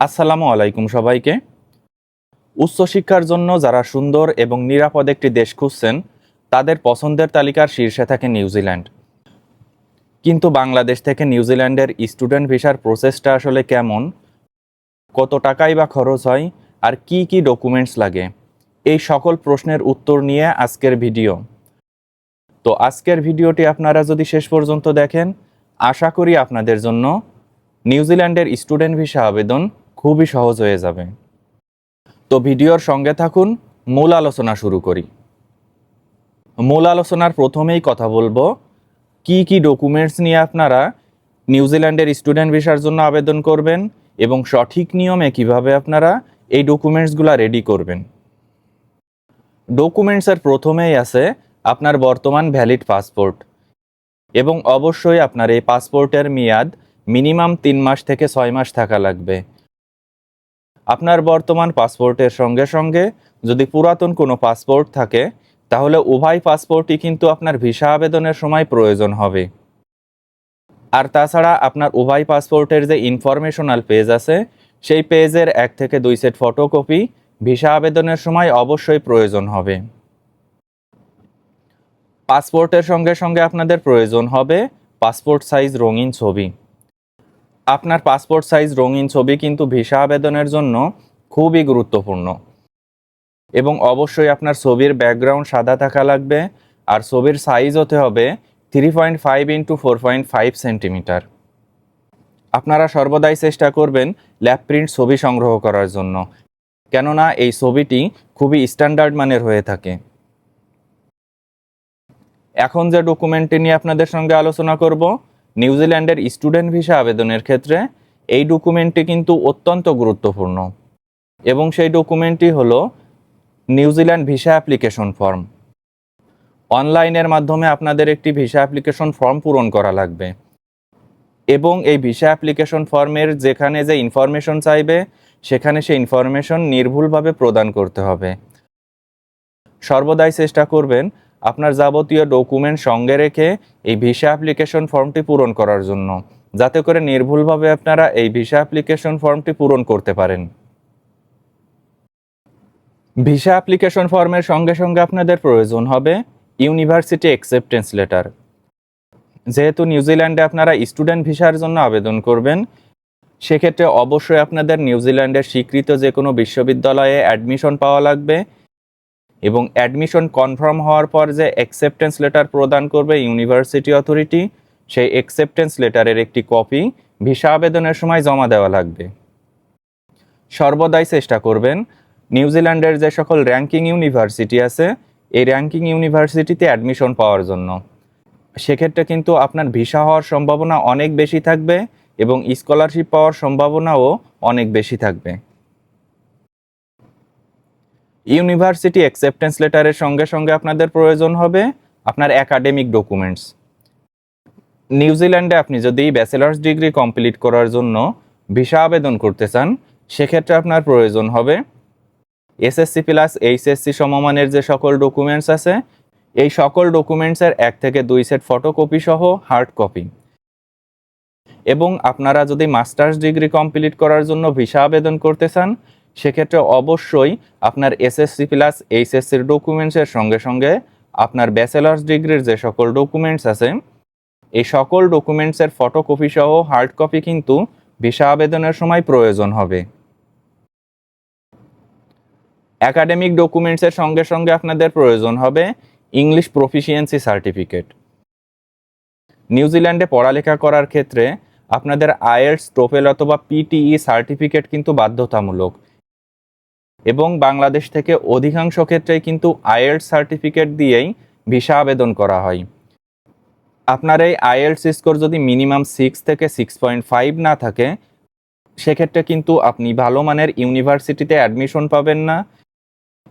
আসসালামু আলাইকুম সবাইকে। উচ্চশিক্ষার জন্য যারা সুন্দর এবং নিরাপদ একটি দেশ খুঁজছেন, তাদের পছন্দের তালিকার শীর্ষে থাকে নিউজিল্যান্ড। কিন্তু বাংলাদেশ থেকে নিউজিল্যান্ডের স্টুডেন্ট ভিসার প্রসেসটা আসলে কেমন? কত টাকাই বা খরচ হয়? আর কি কি ডকুমেন্টস লাগে? এই সকল প্রশ্নের উত্তর নিয়ে আজকের ভিডিও। তো আজকের ভিডিওটি আপনারা যদি শেষ পর্যন্ত দেখেন, আশা করি আপনাদের জন্য নিউজিল্যান্ডের স্টুডেন্ট ভিসা আবেদন খুবই সহজ হয়ে যাবে। তো ভিডিওর সঙ্গে থাকুন, মূল আলোচনা শুরু করি। মূল আলোচনার প্রথমেই কথা বলব, কি কি ডকুমেন্টস নিয়ে আপনারা নিউজিল্যান্ডের স্টুডেন্ট ভিসার জন্য আবেদন করবেন এবং সঠিক নিয়মে কীভাবে আপনারা এই ডকুমেন্টসগুলো রেডি করবেন। ডকুমেন্টসের প্রথমেই আছে আপনার বর্তমান ভ্যালিড পাসপোর্ট এবং অবশ্যই আপনার এই পাসপোর্টের মেয়াদ মিনিমাম তিন মাস থেকে ছয় মাস থাকা লাগবে। আপনার বর্তমান পাসপোর্টের সঙ্গে সঙ্গে যদি পুরাতন কোনো পাসপোর্ট থাকে, তাহলে উভয় পাসপোর্টই কিন্তু আপনার ভিসা আবেদনের সময় প্রয়োজন হবে। আর তাছাড়া আপনার উভয় পাসপোর্টের যে ইনফরমেশনাল পেজ আছে, সেই পেজের এক থেকে দুই সেট ফটোকপি ভিসা আবেদনের সময় অবশ্যই প্রয়োজন হবে। পাসপোর্টের সঙ্গে সঙ্গে আপনাদের প্রয়োজন হবে পাসপোর্ট সাইজ রঙিন ছবি। আপনার পাসপোর্ট সাইজ, রঙিন ছবি কিন্তু ভিসা আবেদনের জন্য খুবই গুরুত্বপূর্ণ। এবং অবশ্যই আপনার ছবির ব্যাকগ্রাউন্ড সাদা থাকা লাগবে, আর ছবির সাইজ হতে হবে three point five into four point five centimetre আপনারা সর্বদাই চেষ্টা করবেন ল্যাব প্রিন্ট ছবি সংগ্রহ করার জন্য, কেননা এই ছবিটি খুবই স্ট্যান্ডার্ড মানের হয়ে থাকে। এখন যে ডকুমেন্টটি নিয়ে আপনাদের সঙ্গে আলোচনা করব নিউজিল্যান্ডের স্টুডেন্ট ভিসা আবেদনের ক্ষেত্রে এই ডকুমেন্টটি কিন্তু অত্যন্ত গুরুত্বপূর্ণ এবং সেই ডকুমেন্টটি হলো নিউজিল্যান্ড ভিসা অ্যাপ্লিকেশন ফর্ম। অনলাইনের মাধ্যমে আপনাদের একটি ভিসা অ্যাপ্লিকেশন ফর্ম পূরণ করা লাগবে এবং এই ভিসা অ্যাপ্লিকেশন ফর্মের যেখানে যে ইনফরমেশন চাইবে, সেখানে সেই ইনফরমেশন নির্ভুলভাবে প্রদান করতে হবে। সর্বদাই চেষ্টা করবেন আপনার যাবতীয় ডকুমেন্ট সঙ্গে রেখে এই ভিসা অ্যাপ্লিকেশন ফর্মটি পূরণ করার জন্য, যাতে করে নির্ভুলভাবে আপনারা এই ভিসা অ্যাপ্লিকেশন ফর্মটি পূরণ করতে পারেন। ভিসা অ্যাপ্লিকেশন ফর্মের সঙ্গে সঙ্গে আপনাদের প্রয়োজন হবে ইউনিভার্সিটি অ্যাকসেপ্টেন্স লেটার। যেহেতু নিউজিল্যান্ডে আপনারা স্টুডেন্ট ভিসার জন্য আবেদন করবেন, সেক্ষেত্রে অবশ্যই আপনাদের নিউজিল্যান্ডের স্বীকৃত যে কোনো বিশ্ববিদ্যালয়ে অ্যাডমিশন পাওয়া লাগবে এবং অ্যাডমিশন কনফার্ম হওয়ার পর যে অ্যাকসেপ্টেন্স লেটার প্রদান করবে ইউনিভার্সিটি অথরিটি সেই অ্যাকসেপ্টেন্স লেটারের একটি কপি ভিসা আবেদনের সময় জমা দেওয়া লাগবে। সর্বদাই চেষ্টা করবেন নিউজিল্যান্ডের যে সকল র্যাঙ্কিং ইউনিভার্সিটি আছে, এই র্যাঙ্কিং ইউনিভার্সিটিতে অ্যাডমিশন পাওয়ার জন্য। সেক্ষেত্রে কিন্তু আপনার ভিসা হওয়ার সম্ভাবনা অনেক বেশি থাকবে এবং স্কলারশিপ পাওয়ার সম্ভাবনাও অনেক বেশি থাকবে। ইউনিভার্সিটি অ্যাকসেপ্টেন্স লেটারের সঙ্গে সঙ্গে আপনাদের প্রয়োজন হবে আপনার একাডেমিক ডকুমেন্টস নিউজিল্যান্ডে আপনি যদি ব্যাচেলার্স ডিগ্রি কমপ্লিট করার জন্য ভিসা আবেদন করতে চান, সেক্ষেত্রে আপনার প্রয়োজন হবে এসএসসি প্লাস এইচএসসি সমমানের যে সকল ডকুমেন্টস আছে, এই সকল ডকুমেন্টসের এক থেকে দুই সেট ফটোকপি সহ হার্ড কপি এবং আপনারা যদি মাস্টার্স ডিগ্রি কমপ্লিট করার জন্য ভিসা আবেদন করতে চান সেক্ষেত্রে অবশ্যই আপনার এসএসসি প্লাস এইচএসসির ডকুমেন্টসের সঙ্গে সঙ্গে আপনার ব্যাচেলার্স ডিগ্রির যে সকল ডকুমেন্টস আছে, এই সকল ডকুমেন্টসের ফটোকপি সহ হার্ড কপি কিন্তু ভিসা আবেদনের সময় প্রয়োজন হবে। একাডেমিক ডকুমেন্টসের সঙ্গে সঙ্গে আপনাদের প্রয়োজন হবে ইংলিশ প্রফিসিয়েন্সি সার্টিফিকেট নিউজিল্যান্ডে পড়ালেখা করার ক্ষেত্রে আপনাদের আইএলস টোফেল অথবা পিটিই সার্টিফিকেট কিন্তু বাধ্যতামূলক। এবং বাংলাদেশ থেকে অধিকাংশ ক্ষেত্রেই কিন্তু আইএলস সার্টিফিকেট দিয়েই ভিসা আবেদন করা হয়। আপনার এই আইএলস স্কোর যদি মিনিমাম সিক্স থেকে সিক্স পয়েন্ট ফাইভ না থাকে, সেক্ষেত্রে কিন্তু আপনি ভালো মানের ইউনিভার্সিটিতে অ্যাডমিশন পাবেন না।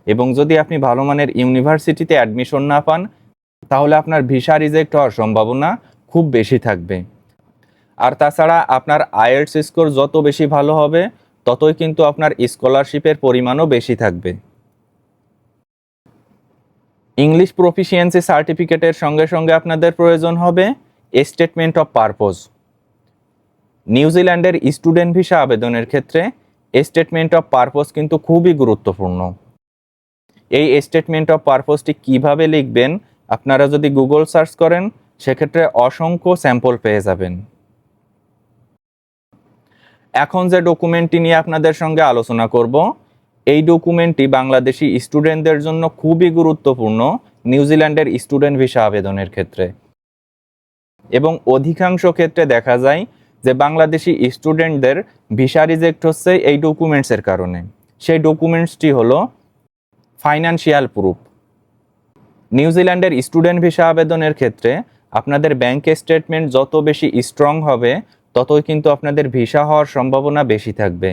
এবং যদি আপনি ভালো মানের ইউনিভার্সিটিতে অ্যাডমিশন না পান, তাহলে আপনার ভিসা রিজেক্ট হওয়ার সম্ভাবনা খুব বেশি থাকবে। আর তাছাড়া আপনার আইএলস স্কোর যত বেশি ভালো হবে ততই কিন্তু আপনার স্কলারশিপের পরিমাণও বেশি থাকবে। ইংলিশ প্রফিসিয়েন্সি সার্টিফিকেটের সঙ্গে সঙ্গে আপনাদের প্রয়োজন হবে স্টেটমেন্ট অফ পারপোজ নিউজিল্যান্ডের স্টুডেন্ট ভিসা আবেদনের ক্ষেত্রে স্টেটমেন্ট অফ পারপোজ কিন্তু খুবই গুরুত্বপূর্ণ। এই স্টেটমেন্ট অফ পারপোজটি কীভাবে লিখবেন, আপনারা যদি গুগল সার্চ করেন, সেক্ষেত্রে অসংখ্য স্যাম্পল পেয়ে যাবেন। এখন যে ডকুমেন্টটি নিয়ে আপনাদের সঙ্গে আলোচনা করব, এই ডকুমেন্টটি বাংলাদেশি স্টুডেন্টদের জন্য খুবই গুরুত্বপূর্ণ নিউজিল্যান্ডের স্টুডেন্ট ভিসা আবেদনের ক্ষেত্রে। এবং অধিকাংশ ক্ষেত্রে দেখা যায় যে বাংলাদেশি স্টুডেন্টদের ভিসা রিজেক্ট হচ্ছে এই ডকুমেন্টসের কারণে। সেই ডকুমেন্টসটি হলো ফাইনান্সিয়াল প্রুফ নিউজিল্যান্ডের স্টুডেন্ট ভিসা আবেদনের ক্ষেত্রে আপনাদের ব্যাংক স্টেটমেন্ট যত বেশি স্ট্রং হবে ততই কিন্তু আপনাদের ভিসা হওয়ার সম্ভাবনা বেশি থাকবে।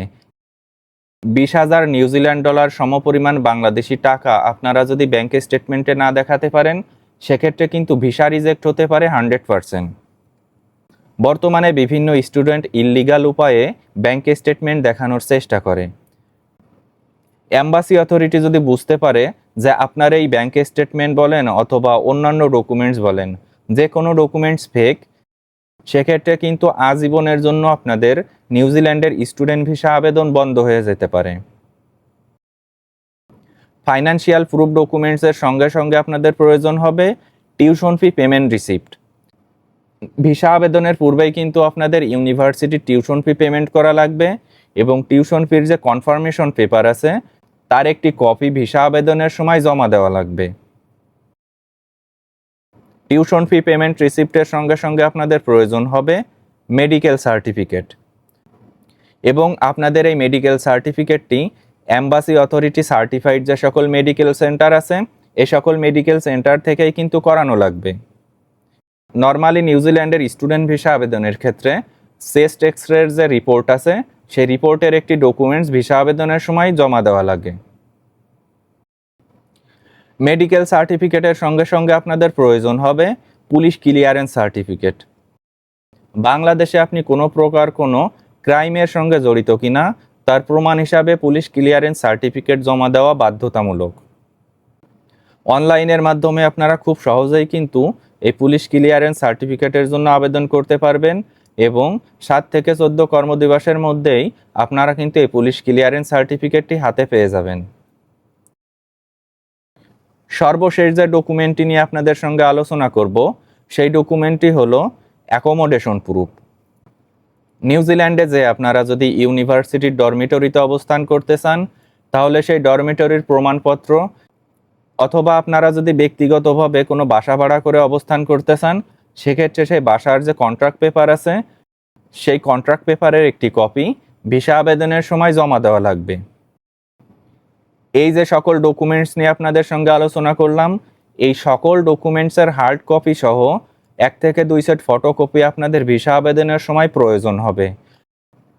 বিশ হাজার নিউজিল্যান্ড ডলার সমপরিমাণ বাংলাদেশি টাকা আপনারা যদি ব্যাংকের স্টেটমেন্টে না দেখাতে পারেন, সেক্ষেত্রে কিন্তু ভিসা রিজেক্ট হতে পারে হান্ড্রেড পারসেন্ট। বর্তমানে বিভিন্ন স্টুডেন্ট ইললিগাল উপায়ে ব্যাংক স্টেটমেন্ট দেখানোর চেষ্টা করে। অ্যাম্বাসি অথরিটি যদি বুঝতে পারে যে আপনার এই ব্যাংক স্টেটমেন্ট বলেন অথবা অন্যান্য ডকুমেন্টস বলেন, যে কোনো ডকুমেন্টস ফেক সেক্ষেত্রে কিন্তু আজীবনের জন্য আপনাদের নিউজিল্যান্ডের স্টুডেন্ট ভিসা আবেদন বন্ধ হয়ে যেতে পারে। ফাইনান্সিয়াল প্রুফ ডকুমেন্টসের সঙ্গে সঙ্গে আপনাদের প্রয়োজন হবে tuition fee payment receipt. Visa আবেদনের পূর্বেই কিন্তু আপনাদের ইউনিভার্সিটি টিউশন ফি পেমেন্ট করা লাগবে এবং টিউশন ফির যে কনফার্মেশন পেপার আছে, তার একটি কপি ভিসা আবেদনের সময় জমা দেওয়া লাগবে। টিউশন ফি পেমেন্ট রিসিপ্টের সঙ্গে সঙ্গে আপনাদের প্রয়োজন হবে মেডিকেল সার্টিফিকেট। এবং আপনাদের এই মেডিকেল সার্টিফিকেটটি অ্যাম্বাসি অথরিটি সার্টিফাইড যে সকল মেডিকেল সেন্টার আছে, এ সকল মেডিকেল সেন্টার থেকেই কিন্তু করানো লাগবে। নর্মালি নিউজিল্যান্ডের স্টুডেন্ট ভিসা আবেদনের ক্ষেত্রে সেস্ট এক্সরের যে রিপোর্ট আছে, সেই রিপোর্টের একটি ডকুমেন্টস ভিসা আবেদনের সময় জমা দেওয়া লাগে। মেডিকেল সার্টিফিকেটের সঙ্গে সঙ্গে আপনাদের প্রয়োজন হবে পুলিশ ক্লিয়ারেন্স সার্টিফিকেট। বাংলাদেশে আপনি কোনো প্রকার কোনো ক্রাইমের সঙ্গে জড়িত কিনা, তার প্রমাণ হিসাবে পুলিশ ক্লিয়ারেন্স সার্টিফিকেট জমা দেওয়া বাধ্যতামূলক। অনলাইনের মাধ্যমে আপনারা খুব সহজেই কিন্তু এই পুলিশ ক্লিয়ারেন্স সার্টিফিকেটের জন্য আবেদন করতে পারবেন এবং সাত থেকে চোদ্দ কর্মদিবসের মধ্যেই আপনারা কিন্তু এই পুলিশ ক্লিয়ারেন্স সার্টিফিকেটটি হাতে পেয়ে যাবেন। সর্বশেষ যে ডকুমেন্টটি নিয়ে আপনাদের সঙ্গে আলোচনা করব, সেই ডকুমেন্টটি হলো অ্যাকোমোডেশন প্রুফ নিউজিল্যান্ডে যে আপনারা যদি ইউনিভার্সিটির ডরমিটরিতে অবস্থান করতে চান, তাহলে সেই ডরমিটরির প্রমাণপত্র অথবা আপনারা যদি ব্যক্তিগতভাবে কোনো বাসা ভাড়া করে অবস্থান করতে চান, সেক্ষেত্রে সেই বাসার যে কন্ট্রাক্ট পেপার আছে, সেই কন্ট্রাক্ট পেপারের একটি কপি ভিসা আবেদনের সময় জমা দেওয়া লাগবে। এই যে সকল ডকুমেন্টস নিয়ে আপনাদের সঙ্গে আলোচনা করলাম, এই সকল ডকুমেন্টসের হার্ড কপি সহ এক থেকে দুই সেট ফটোকপি আপনাদের ভিসা আবেদনের সময় প্রয়োজন হবে।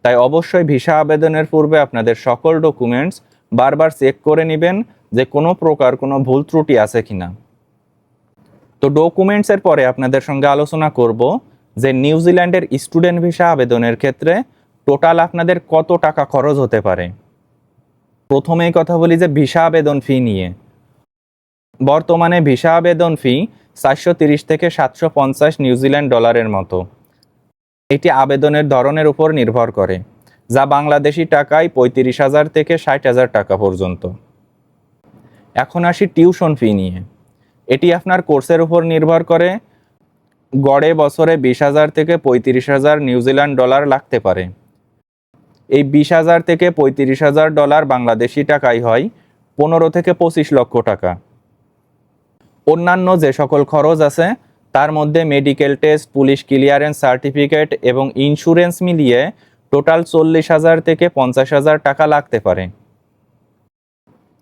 তাই অবশ্যই ভিসা আবেদনের পূর্বে আপনাদের সকল ডকুমেন্টস বারবার চেক করে নেবেন যে কোনো প্রকার কোনো ভুল ত্রুটি আছে কিনা। তো ডকুমেন্টসের পরে আপনাদের সঙ্গে আলোচনা করব যে নিউজিল্যান্ডের স্টুডেন্ট ভিসা আবেদনের ক্ষেত্রে টোটাল আপনাদের কত টাকা খরচ হতে পারে। প্রথমেই কথা বলি যে ভিসা আবেদন ফি নিয়ে। বর্তমানে ভিসা আবেদন ফি চারশো তিরিশ থেকে সাতশো পঞ্চাশ নিউজিল্যান্ড ডলারের মতো। এটি আবেদনের ধরনের উপর নির্ভর করে, যা বাংলাদেশি টাকায় পঁয়ত্রিশ হাজার থেকে ষাট হাজার টাকা পর্যন্ত। এখন আসি টিউশন ফি নিয়ে। এটি আপনার কোর্সের উপর নির্ভর করে, গড়ে বছরে বিশ হাজার থেকে পঁয়ত্রিশ হাজার নিউজিল্যান্ড ডলার লাগতে পারে। এই বিশ হাজার থেকে পঁয়ত্রিশ হাজার ডলার বাংলাদেশি টাকায় হয় পনেরো থেকে পঁচিশ লক্ষ টাকা। অন্যান্য যে সকল খরচ আছে, তার মধ্যে medical test, police clearance certificate এবং ইন্স্যুরেন্স মিলিয়ে টোটাল চল্লিশ হাজার থেকে পঞ্চাশ হাজার টাকা লাগতে পারে।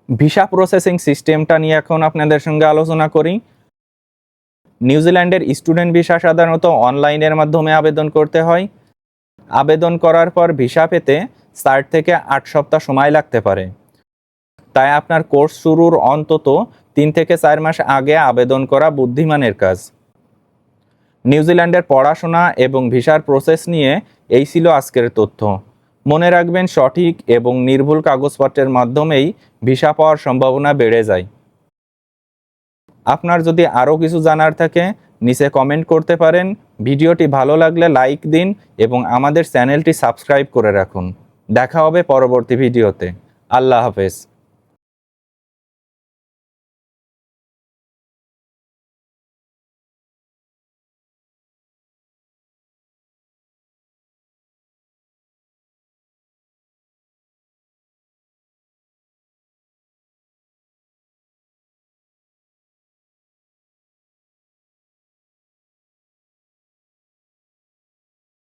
ভিসা প্রসেসিং সিস্টেমটা নিয়ে এখন আপনাদের সঙ্গে আলোচনা করি। নিউজিল্যান্ডের স্টুডেন্ট ভিসা সাধারণত অনলাইনের মাধ্যমে আবেদন করতে হয়। আবেদন করার পর ভিসা পেতে চার থেকে আট সপ্তাহ সময় লাগতে পারে। তাই আপনার কোর্স শুরুর অন্তত তিন থেকে চার মাস আগে আবেদন করা বুদ্ধিমানের কাজ। নিউজিল্যান্ডের পড়াশোনা এবং ভিসার প্রসেস নিয়ে এই ছিল আজকের তথ্য। মনে রাখবেন, সঠিক এবং নির্ভুল কাগজপত্রের মাধ্যমেই ভিসা পাওয়ার সম্ভাবনা বেড়ে যায়। আপনার যদি আরও কিছু জানার থাকে নিচে কমেন্ট করতে পারেন। ভিডিওটি ভালো লাগলে লাইক দিন এবং আমাদের চ্যানেলটি সাবস্ক্রাইব করে রাখুন। দেখা হবে পরবর্তী ভিডিওতে। আল্লাহ হাফেজ।